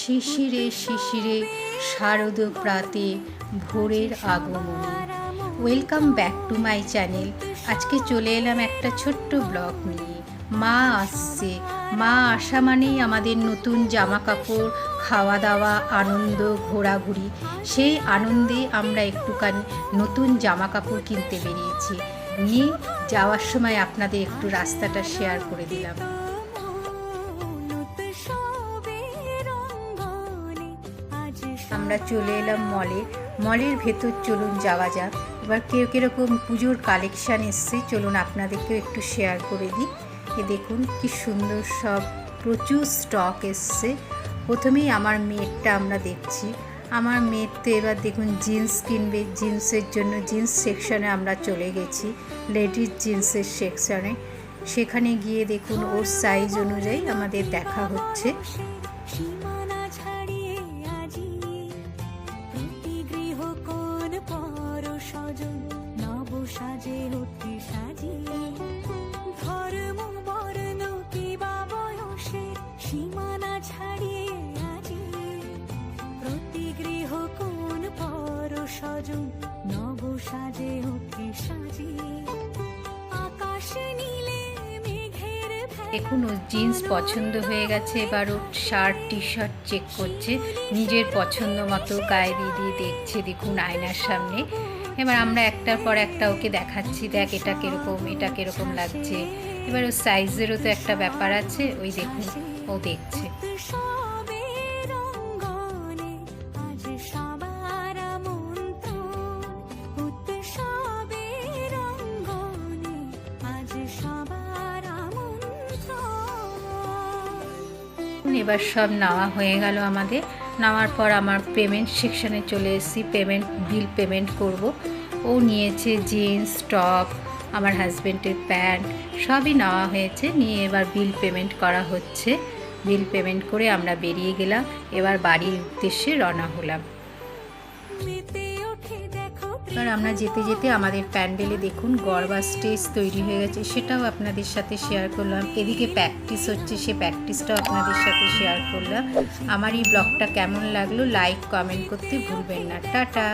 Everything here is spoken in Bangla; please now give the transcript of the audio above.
শিশিরে শিশিরে শারদ প্রাতে ভোরের আগমনী। Welcome back to my channel আজকে চলে এলাম একটা ছোট্ট ব্লগ নিয়ে। মা আসছে। মা আসা মানেই আমাদের নতুন জামা কাপড় খাওয়া দাওয়া আনন্দ, ঘোরাঘুরি। সেই আনন্দে আমরা একটুখানি নতুন জামা কাপড় কিনতে বেরিয়েছি। নিয়ে যাওয়ার সময় আপনাদের একটু রাস্তাটা শেয়ার করে দিলাম। আমরা চলে এলাম মলে। মলের ভেতর চলুন যাওয়া যাক। এবার কেউ কীরকম পুজোর কালেকশান এসছে, চলুন আপনাদেরকেও একটু শেয়ার করে দিই। এ দেখুন কি সুন্দর সব প্রচুর স্টক এসছে। প্রথমেই আমার মেয়েরটা আমরা দেখছি। আমার মেয়ের তো এবার দেখুন জিন্স কিনবে জিন্সের জন্য জিন্স সেকশনে আমরা চলে গেছি লেডিস জিন্সের সেকশনে সেখানে গিয়ে দেখুন ওর সাইজ অনুযায়ী আমাদের দেখা হচ্ছে। সীমানা ছাড়িয়ে আজি প্রতি গৃহ কোন পর সজন নব সাজে অতি সাজিয়ে আকাশে নীলে মেঘের দেখুন ওর জিন্স পছন্দ হয়ে গেছে এবার ও শার্ট টি শার্ট চেক করছে। নিজের পছন্দ মতো গায়ে দিয়ে দিয়ে দেখছে দেখুন আয়নার সামনে। এবার আমরা একটার পর একটা ওকে দেখাচ্ছি, দেখ এটা কীরকম এটা কীরকম লাগছে। এবার ওর সাইজেরও তো একটা ব্যাপার আছে, ওই দেখুন, ও দেখছে। এবার সব নেওয়া হয়ে গেল আমাদের। নেওয়ার পর আমার পেমেন্ট সেকশানে চলে এসেছি পেমেন্ট বিল পেমেন্ট করব। ও নিয়েছে জিন্স টপ আমার হাজব্যান্ডের প্যান্ট সবই নেওয়া হয়েছে। নিয়ে এবার বিল পেমেন্ট করা হচ্ছে। বিল পেমেন্ট করে আমরা বেরিয়ে গেলাম। এবার বাড়ির উদ্দেশ্যে রওনা হলাম। এবার আমরা যেতে যেতে আমাদের প্যান্ডেলে দেখুন গরবা স্টেজ তৈরি হয়ে গেছে, সেটাও আপনাদের সাথে শেয়ার করলাম। এদিকে প্র্যাকটিস হচ্ছে, সে প্র্যাকটিসটাও আপনাদের সাথে শেয়ার করলাম। আমার এই ব্লগটা কেমন লাগল লাইক কমেন্ট করতে ভুলবেন না। টাটা!